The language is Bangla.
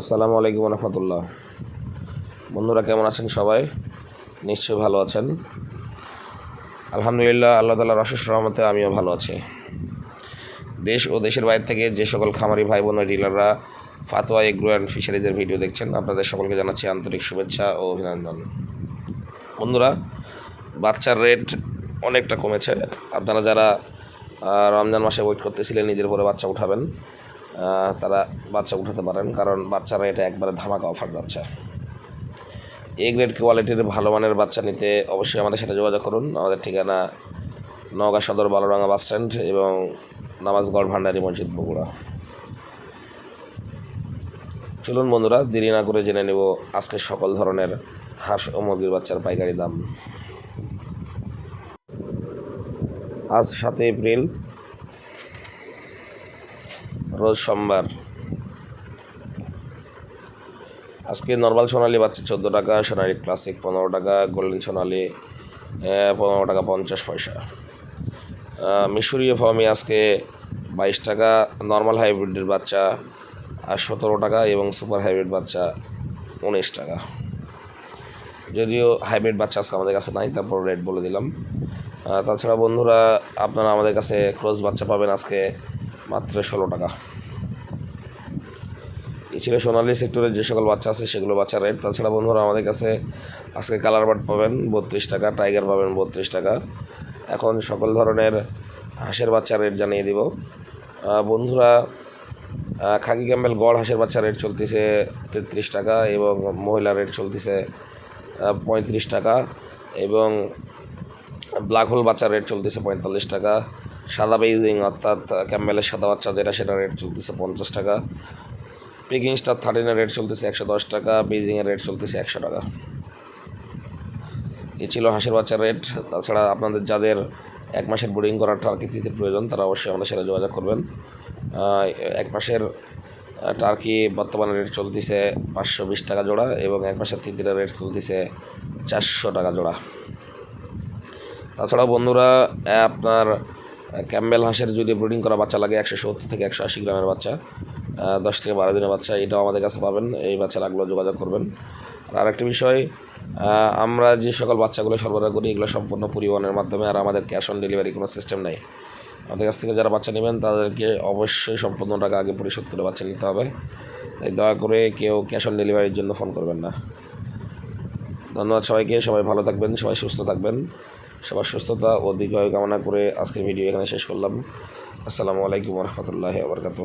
আসসালামু আলাইকুম রহমতুল্লাহ বন্ধুরা, কেমন আছেন সবাই? নিশ্চয়ই ভালো আছেন। আলহামদুলিল্লাহ, আল্লাহ তালার অশেষ রহমতে আমিও ভালো আছি। দেশ ও দেশের বাইরে থেকে যে সকল খামারি ভাই বোন ডিলাররা ফাতোয়া এগ্রো অ্যান্ড ফিশারিজের ভিডিও দেখছেন, আপনাদের সকলকে জানাচ্ছি আন্তরিক শুভেচ্ছা ও অভিনন্দন। বন্ধুরা, বাচ্চার রেট অনেকটা কমেছে। আপনারা যারা রমজান মাসে ওয়েট করতেছিলেন, নিজের উপরে বাচ্চা উঠাবেন তারা বাচ্চা উঠাতে পারেন, কারণ বাচ্চারা এটা একবারে ধামাকা অফার যাচ্ছে। এ গ্রেড কোয়ালিটির ভালো মানের বাচ্চা নিতে অবশ্যই আমাদের সাথে যোগাযোগ করুন। আমাদের ঠিকানা নওগাঁ সদর বালুরাঙ্গা বাস স্ট্যান্ড এবং নামাজগড় ভান্ডারি মসজিদ বগুড়া। চলুন বন্ধুরা, দেরি না করে জেনে নেব আজকে সকল ধরনের হাঁস ও মুরগির বাচ্চার পাইকারি দাম। আজ সাতই এপ্রিল রোজ সোমবার। আজকে নর্মাল সোনালি বাচ্চা চোদ্দ টাকা, সোনালি ক্লাসিক পনেরো টাকা গোল্ডেন সোনালি পনেরো টাকা পঞ্চাশ পয়সা। মিশরীয় ফর্মে আজকে বাইশ টাকা, নর্মাল হাইব্রিডের বাচ্চা আর সতেরো টাকা এবং সুপার হাইব্রিড বাচ্চা উনিশ টাকা। যদিও হাইব্রিড বাচ্চা আজকে আমাদের কাছে নাই, তারপর রেট বলে দিলাম। তাছাড়া বন্ধুরা, আপনারা আমাদের কাছে ক্রোজ বাচ্চা পাবেন আজকে মাত্র ষোলো টাকা। এই ছিল সোনালি সেক্টরের যে সকল বাচ্চা আছে, সেগুলো বাচ্চা রেট তাছাড়া বন্ধুরা, আমাদের কাছে আজকে কালার বার্ড পাবেন বত্রিশ টাকা টাইগার পাবেন বত্রিশ টাকা। এখন সকল ধরনের হাঁসের বাচ্চা রেট জানিয়ে দিব। বন্ধুরা খাকি ক্যাম্বেল গড় হাঁসের বাচ্চা রেট চলতেছে তেত্রিশ টাকা এবং মহিলা রেট চলতেছে পঁয়ত্রিশ টাকা এবং ব্ল্যাক হোল বাচ্চার রেট চলতেছে পঁয়তাল্লিশ টাকা। সাদা বেইজিং অর্থাৎ ক্যাম্বেলের সাদা বাচ্চা যেটা, সেটা রেট চলতেছে পঞ্চাশ টাকা। পেকিং স্টার থার্টিনের রেট চলতেছে একশো দশ টাকা বেইজিংয়ের রেট চলতেছে একশো টাকা। এ ছিল হাঁসের বাচ্চার রেট তাছাড়া আপনাদের যাদের এক মাসের বোর্ডিং করার টার্কি টার্কিতে প্রয়োজন, তারা অবশ্যই আমাদের সাথে যোগাযোগ করবেন। এক মাসের টার্কি বর্তমানে রেট চলতেছে পাঁচশো বিশ টাকা জোড়া এবং এক মাসের তিতিরের রেট চলতেছে চারশো টাকা জোড়া। তাছাড়াও বন্ধুরা, আপনার ক্যাম্বেল হাঁসের যদি ব্রিডিং করা বাচ্চা লাগে একশো সত্তর থেকে একশো আশি গ্রামের বাচ্চা দশ থেকে বারো দিনের বাচ্চা, এটাও আমাদের কাছে পাবেন, এই বাচ্চা লাগলেও যোগাযোগ করবেন। আর আরেকটি বিষয় আমরা যে সকল বাচ্চাগুলো সরবরাহ করি, এগুলো সম্পূর্ণ পরিবহনের মাধ্যমে, আর আমাদের ক্যাশ অন ডেলিভারি কোনো সিস্টেম নেই। আমাদের কাছ থেকে যারা বাচ্চা নেবেন, তাদেরকে অবশ্যই সম্পূর্ণ টাকা আগে পরিশোধ করে বাচ্চা নিতে হবে। তাই দয়া করে কেউ ক্যাশ অন ডেলিভারির জন্য ফোন করবেন না। ধন্যবাদ সবাইকে, সবাই ভালো থাকবেন, সবাই সুস্থ থাকবেন। সবার সুস্থতা ও দীর্ঘায়ু কামনা করে আজকের ভিডিও এখানে শেষ করলাম। আসসালামু আলাইকুম রহমতুল্লাহ আবরকাত